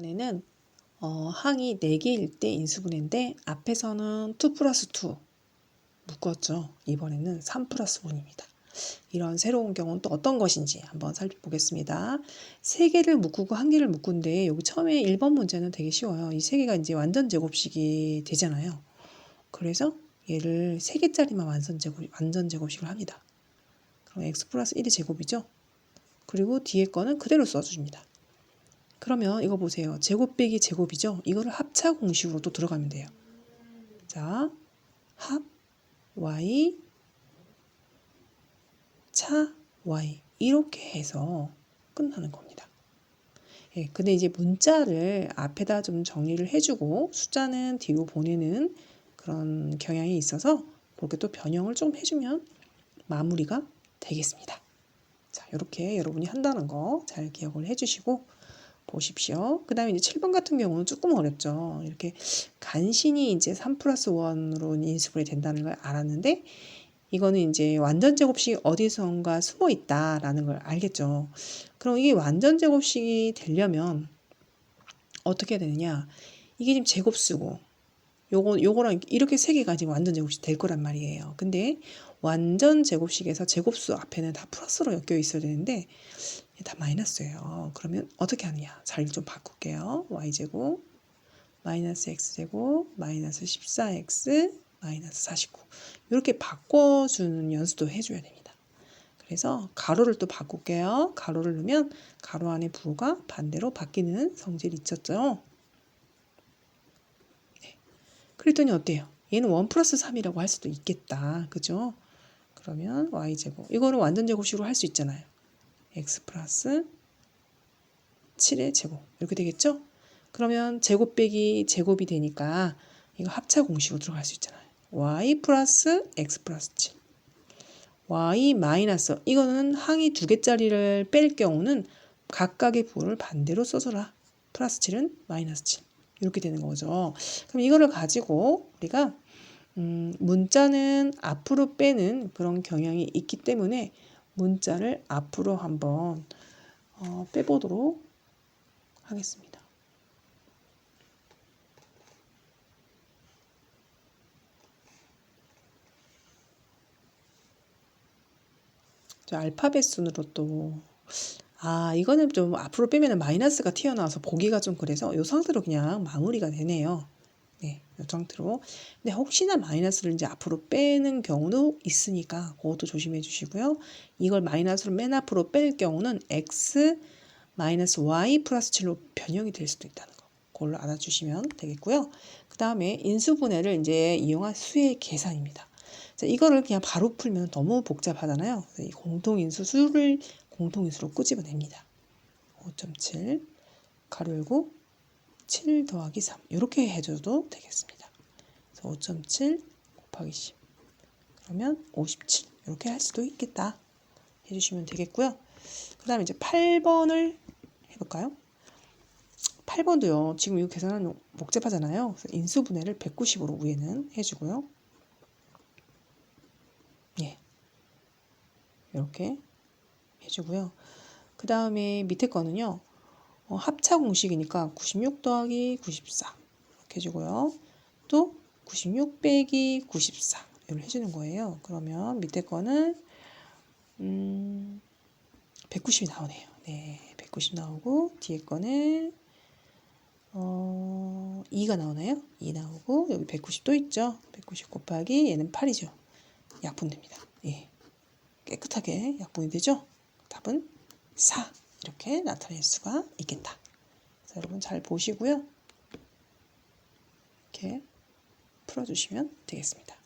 이번에는 어, 항이 4개일 때 인수분해인데 앞에서는 2 플러스 2 묶었죠. 이번에는 3 플러스 1입니다. 이런 새로운 경우는 또 어떤 것인지 한번 살펴보겠습니다. 세 개를 묶고 한 개를 묶은데 여기 처음에 1번 문제는 되게 쉬워요. 이세 개가 이제 완전 제곱식이 되잖아요. 그래서 얘를 세 개짜리만 완전 제곱 완전 제곱식을 합니다. 그럼 x 플러스 1이 제곱이죠. 그리고 뒤에 거는 그대로 써줍니다. 그러면 이거 보세요. 제곱 빼기 제곱이죠. 이거를 합차 공식으로 또 들어가면 돼요. 자, 합 y 차 y 이렇게 해서 끝나는 겁니다. 예, 근데 이제 문자를 앞에다 좀 정리를 해주고 숫자는 뒤로 보내는 그런 경향이 있어서 그렇게 또 변형을 좀 해주면 마무리가 되겠습니다. 자, 이렇게 여러분이 한다는 거 잘 기억을 해주시고 보십시오. 그 다음에 이제 7번 같은 경우는 조금 어렵죠. 이렇게 간신히 이제 3 플러스 1으로 인수분해 된다는 걸 알았는데 이거는 이제 완전 제곱식이 어디선가 숨어 있다라는 걸 알겠죠. 그럼 이게 완전 제곱식이 되려면 어떻게 되느냐? 이게 지금 제곱수고 요거 요거랑 이렇게 세 개가 지금 완전 제곱식 될 거란 말이에요. 근데 완전 제곱식에서 제곱수 앞에는 다 플러스로 엮여 있어야 되는데 다 마이너스예요. 그러면 어떻게 하느냐? 자리를 좀 바꿀게요. y제곱 마이너스 x제곱 마이너스 14x 마이너스 49 이렇게 바꿔주는 연습도 해줘야 됩니다. 그래서 가로를 또 바꿀게요. 가로를 넣으면 가로 안에 부호가 반대로 바뀌는 성질이 있었죠. 네. 그랬더니 어때요? 얘는 1 플러스 3이라고 할 수도 있겠다. 그죠? 그러면 y제곱 이거는 완전 제곱식으로 할 수 있잖아요. x 플러스 7의 제곱 이렇게 되겠죠? 그러면 제곱 빼기 제곱이 되니까 이거 합차 공식으로 들어갈 수 있잖아요. y 플러스 x 플러스 7 y 마이너스 이거는 항이 두 개짜리를 뺄 경우는 각각의 부호를 반대로 써줘라. 플러스 7은 마이너스 7 이렇게 되는 거죠. 그럼 이거를 가지고 우리가 음, 문자는 앞으로 빼는 그런 경향이 있기 때문에 문자를 앞으로 한번 어, 빼보도록 하겠습니다. 알파벳 순으로 또, 아, 이거는 좀 앞으로 빼면 마이너스가 튀어나와서 보기가 좀 그래서 이 상태로 그냥 마무리가 되네요. 네, 이 상태로. 근데 혹시나 마이너스를 이제 앞으로 빼는 경우도 있으니까 그것도 조심해 주시고요. 이걸 마이너스로 맨 앞으로 뺄 경우는 x 마이너스 y 플러스 7로 변형이 될 수도 있다는 거. 그걸로 알아주시면 되겠고요. 그 다음에 인수분해를 이제 이용한 수의 계산입니다. 자, 이거를 그냥 바로 풀면 너무 복잡하잖아요. 이 공통인수 수를 공통인수로 끄집어냅니다. 5.7 가로 열고 7 더하기 3 이렇게 해줘도 되겠습니다. 그래서 5.7 곱하기 10 그러면 57 이렇게 할 수도 있겠다 해주시면 되겠고요. 그 다음에 이제 8번을 해볼까요? 8번도요. 지금 이거 계산하면 복잡하잖아요. 그래서 인수분해를 190으로 위에는 해주고요. 예. 이렇게 해주고요. 그 다음에 밑에 거는요. 어, 합차 공식이니까 96 더하기 94 이렇게 해주고요. 또 96 빼기 94 이걸 해주는 거예요. 그러면 밑에 거는 음, 190이 나오네요. 네, 190 나오고 뒤에 거는 어, 2가 나오나요? 2 나오고 여기 190도 있죠. 190 곱하기 얘는 8이죠. 약분됩니다. 예. 깨끗하게 약분이 되죠. 답은 4. 이렇게 나타낼 수가 있겠다. 그래서 여러분 잘 보시고요. 이렇게 풀어주시면 되겠습니다.